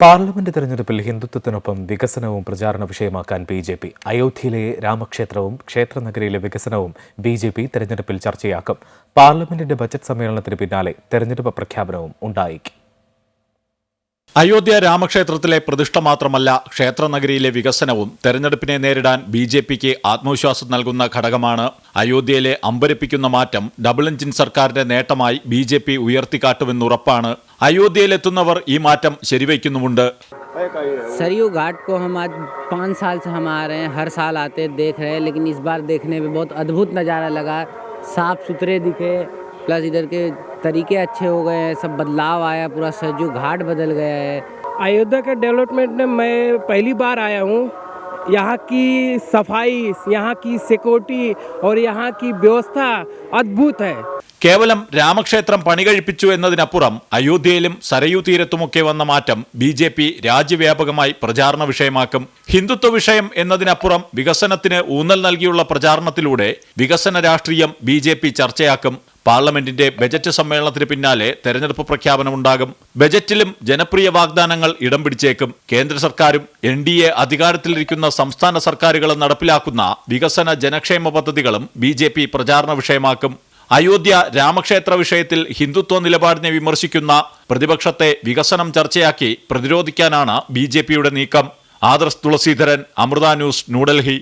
Parliament തെരഞ്ഞെടുപ്പിൽ ഹിന്ദുത്വത്തിനൊപ്പം വികസനവും പ്രചാരണ വിഷയമാക്കാൻ ബി ജെ പി അയോധ്യയിലെ രാമക്ഷേത്രവും ക്ഷേത്രനഗരിയിലെ വികസനവും ബി ജെ പി തെരഞ്ഞെടുപ്പിൽ ചർച്ചയാക്കും. പാർലമെന്റിന്റെ ബജറ്റ് സമ്മേളനത്തിന് പിന്നാലെ തെരഞ്ഞെടുപ്പ് പ്രഖ്യാപനവും ഉണ്ടായേക്കും. അയോധ്യ രാമക്ഷേത്രത്തിലെ പ്രതിഷ്ഠ മാത്രമല്ല ക്ഷേത്രനഗരിയിലെ വികസനവും തെരഞ്ഞെടുപ്പിനെ നേരിടാൻ ബി ജെ പിക്ക് ആത്മവിശ്വാസം നൽകുന്ന ഘടകമാണ് അയോധ്യയിലെ അമ്പരപ്പിക്കുന്ന മാറ്റം. ഡബിൾ എഞ്ചിൻ സർക്കാരിന്റെ നേട്ടമായി ബി ജെ പി ഉയർത്തിക്കാട്ടുമെന്നുറപ്പാണ് അയോധ്യയിലെത്തുന്നവർ ഈ മാറ്റം ശരിവയ്ക്കുന്നുമുണ്ട് सरयू घाट को हम आज पाँच साल से हम आ रहे हैं हर साल आते देख रहे हैं लेकिन इस बार देखने में बहुत अद्भुत नज़ारा लगा साफ सुथरे दिखे प्लस इधर के तरीके अच्छे हो गए हैं सब बदलाव आया पूरा सरयू घाट बदल गया है अयोध्या के डेवलपमेंट में मैं पहली बार आया हूँ यहाँ की सफाई यहाँ की सिक्योरिटी और यहाँ की व्यवस्था अद्भुत है കേവലം രാമക്ഷേത്രം പണികഴിപ്പിച്ചു എന്നതിനപ്പുറം അയോധ്യയിലും സരയൂ തീരത്തുമൊക്കെ വന്ന മാറ്റം ബി ജെ പി രാജ്യവ്യാപകമായി പ്രചാരണ വിഷയമാക്കും ഹിന്ദുത്വ വിഷയം എന്നതിനപ്പുറം വികസനത്തിന് ഊന്നൽ നൽകിയുള്ള പ്രചാരണത്തിലൂടെ വികസന രാഷ്ട്രീയം ബി ജെ പി ചർച്ചയാക്കും പാർലമെന്റിന്റെ ബജറ്റ് സമ്മേളനത്തിന് പിന്നാലെ തെരഞ്ഞെടുപ്പ് പ്രഖ്യാപനമുണ്ടാകും ബജറ്റിലും ജനപ്രിയ വാഗ്ദാനങ്ങൾ ഇടം പിടിച്ചേക്കും. കേന്ദ്ര സർക്കാരും എൻ ഡി എ അധികാരത്തിലിരിക്കുന്ന സംസ്ഥാന സർക്കാരുകളും നടപ്പിലാക്കുന്ന വികസന ജനക്ഷേമ പദ്ധതികളും ബി ജെ പി പ്രചാരണ വിഷയമാക്കും. അയോധ്യ രാമക്ഷേത്ര വിഷയത്തിൽ ഹിന്ദുത്വ നിലപാടിനെ വിമർശിക്കുന്ന പ്രതിപക്ഷത്തെ വികസനം ചർച്ചയാക്കി പ്രതിരോധിക്കാനാണ് ബി നീക്കം. ആദർശ് തുളസീധരൻ അമൃത ന്യൂസ് ന്യൂഡൽഹി.